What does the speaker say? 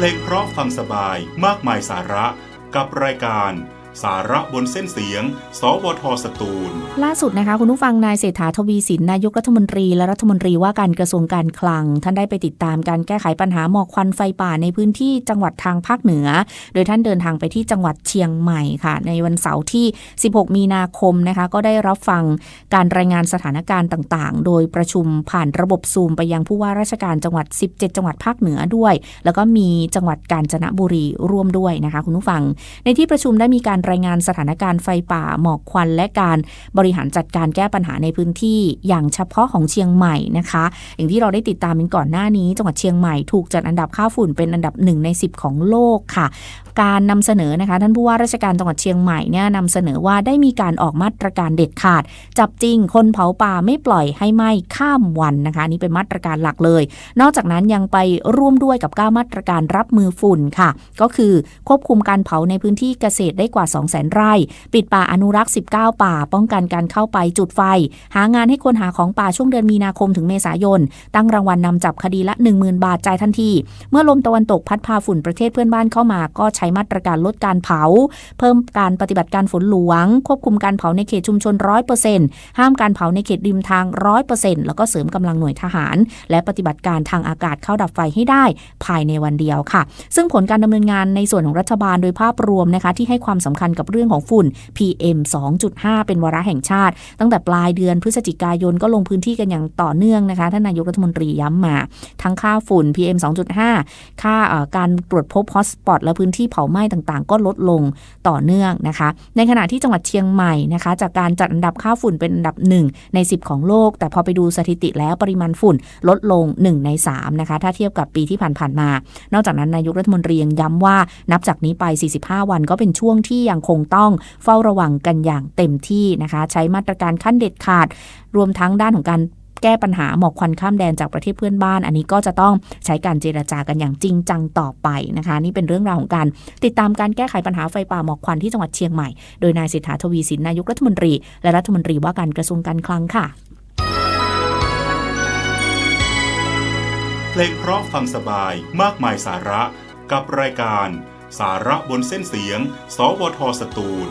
เพลงเพราะฟังสบายมากมายสาระกับรายการ สาระบนเส้นเสียง สวทสตูล ล่าสุดนะคะ คุณผู้ฟังนายเศรษฐาทวีสินนายกรัฐมนตรี และรัฐมนตรีว่าการกระทรวงการคลัง ท่านได้ไปติดตามการแก้ไขปัญหาหมอกควันไฟป่าในพื้นที่จังหวัดทางภาคเหนือ โดยท่านเดินทางไปที่จังหวัดเชียงใหม่ค่ะ ในวันเสาร์ที่ 16 มีนาคมนะคะ ก็ได้รับฟังการรายงานสถานการณ์ต่างๆ โดยประชุมผ่านระบบซูมไปยังผู้ว่าราชการจังหวัด 17 จังหวัดภาคเหนือด้วย แล้วก็มีจังหวัดกาญจนบุรีร่วมด้วยนะคะ คุณผู้ฟัง ในที่ประชุมได้มีการรายงานสถานการณ์ไฟป่าหมอกควันและการบริหารจัดการแก้ปัญหาในพื้นที่อย่างเฉพาะของเชียงใหม่นะคะ อย่างที่เราได้ติดตามกันก่อนหน้านี้ จังหวัดเชียงใหม่ถูกจัดอันดับค่าฝุ่นเป็นอันดับหนึ่งใน10 ของโลกค่ะ การนำเสนอนะคะ ท่านผู้ว่าราชการจังหวัดเชียงใหม่เนี่ยนำเสนอว่าได้มีการออกมาตรการเด็ดขาด จับจริงคนเผาป่าไม่ปล่อยให้ไหม้ข้ามวันนะคะนนี่เป็นมาตรการหลักเลย นอกจากนั้นยังไปร่วมด้วยกับ9มาตรการรับมือฝุ่นค่ะ ก็คือควบคุมการเผาในพื้นที่เกษตรได้กว่า2 0 0 0 0 0 ไร่ ปิดป่าอนุรักษ์ 19 ป่า ป้องกันการเข้าไปจุดไฟ หางานให้คนหาของป่าช่วงเดือนมีนาคมถึงเมษายน ตั้งรางวัลนนำจับคดีละ 10,000 บาทจ่ายทันที เมื่อลมตะวันตกพัดพาฝุ่นประเทศเพื่อนบ้านเข้ามาก็ใช้มาตรการลดการเผา เพิ่มการปฏิบัติการฝนหลวง ควบคุมการเผาในเขตชุมชน 100%ห้ามการเผาในเขตริมทาง 100%แล้วก็เสริมกำลังหน่วยทหาร และปฏิบัติการทางอากาศเข้าดับไฟให้ได้ ภายในวันเดียวค่ะ ซึ่งผลการดำเนินงานในส่วนของรัฐบาลโดยภาพรวมนะคะที่ให้ความสำคัญกับเรื่องของฝุ่น PM 2.5 เป็นวาระแห่งชาติ ตั้งแต่ปลายเดือนพฤศจิกายนก็ลงพื้นที่กันอย่างต่อเนื่องนะคะท่านนายกรัฐมนตรีย้ำมา ทั้งค่าฝุ่น PM 2.5 ค่าการตรวจพบฮอตสปอตและพื้นที่เผาไหม้ต่างๆ ก็ลดลงต่อเนื่องนะคะ ในขณะที่จังหวัดเชียงใหม่นะคะ จากการจัดอันดับค่าฝุ่นเป็นอันดับ 1 ใน 10 ของโลก แต่พอไปดูสถิติแล้วปริมาณฝุ่นลดลง 1 ใน 3 นะคะ ถ้าเทียบกับปีที่ผ่านๆมา นอกจากนั้นนายกรัฐมนตรียังย้ำว่านับจากนี้ไป 45 วันก็เป็นช่วงที่ยังคงต้องเฝ้าระวังกันอย่างเต็มที่นะคะ ใช้มาตรการขั้นเด็ดขาด รวมทั้งด้านของการแก้ปัญหาหมอกควันข้ามแดนจากประเทศเพื่อนบ้าน อันนี้ก็จะต้องใช้การเจรจากันอย่างจริงจังต่อไปนะคะ นี่เป็นเรื่องราวของการติดตามการแก้ไขปัญหาไฟป่าหมอกควันที่จังหวัดเชียงใหม่ โดยนายเศรษฐาทวีสินนายกรัฐมนตรี และรัฐมนตรีว่าการกระทรวงการคลังค่ะ เพลงเพราะฟังสบายมากมายสาระกับรายการ สาระบนเส้นเสียง สวทสตูล